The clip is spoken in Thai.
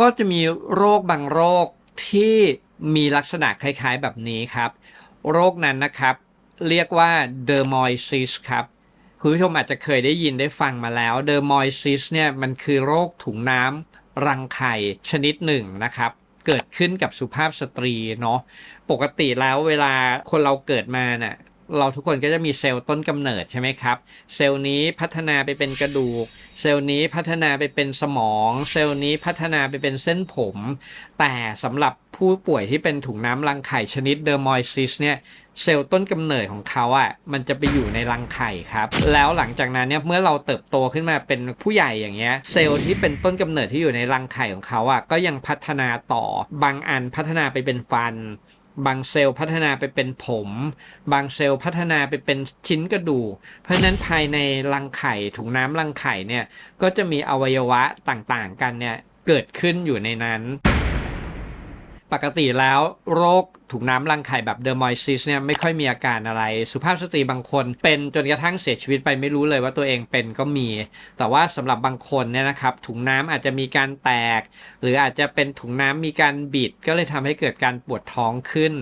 ก็จะมีโรคบางโรคที่มีลักษณะคล้ายๆแบบนี้ครับ โรคนั้นนะครับ เรียกว่าเดอร์มอยซิสครับคุณผู้ชมอาจจะเคยได้ยินได้ฟังมาแล้วเดอร์มอยซิสเนี่ยมันคือโรคถุงน้ำรังไข่ชนิดหนึ่งนะครับ เกิดขึ้นกับสุภาพสตรีเนาะปกติแล้วเวลาคนเราเกิดมาเน่ะ เราทุกคนก็จะมีเซลล์ต้นกำเนิดใช่ไหมครับ เซลล์นี้พัฒนาไปเป็นกระดูก เซลล์นี้พัฒนาไปเป็นสมอง เซลล์นี้พัฒนาไปเป็นเส้นผม แต่สำหรับผู้ป่วยที่เป็นถุงน้ำรังไข่ชนิดเดอร์มอยซิสเนี่ยเซลล์ต้นกำเนิดของเขาอะมันจะไปอยู่ในรังไข่ครับ แล้วหลังจากนั้นเนี่ยเมื่อเราเติบโตขึ้นมาเป็นผู้ใหญ่อย่างเงี้ยเซลล์ที่เป็นต้นกำเนิดที่อยู่ในรังไข่ของเขาอะก็ยังพัฒนาต่อบางอันพัฒนาไปเป็นฟัน บางเซลล์พัฒนาไปเป็นผม บางเซลล์พัฒนาไปเป็นชิ้นกระดูก เพราะฉะนั้นภายในรังไข่ถุงน้ำรังไข่เนี่ยก็จะมีอวัยวะต่างๆกันเนี่ยเกิดขึ้นอยู่ในนั้น ปกติแล้วโรคถุงน้ำรังไข่แบบเดอร์มอยซิสเนี่ยไม่ค่อยมีอาการอะไร สุภาพสตรีบางคน เป็นจนกระทั่งเสียชีวิตไปไม่รู้เลยว่าตัวเองเป็นก็มี แต่ว่าสำหรับบางคนเนี่ยนะครับถุงน้ำอาจจะมีการแตก หรืออาจจะเป็นถุงน้ำมีการบิดก็เลยทำให้เกิดการปวดท้องขึ้น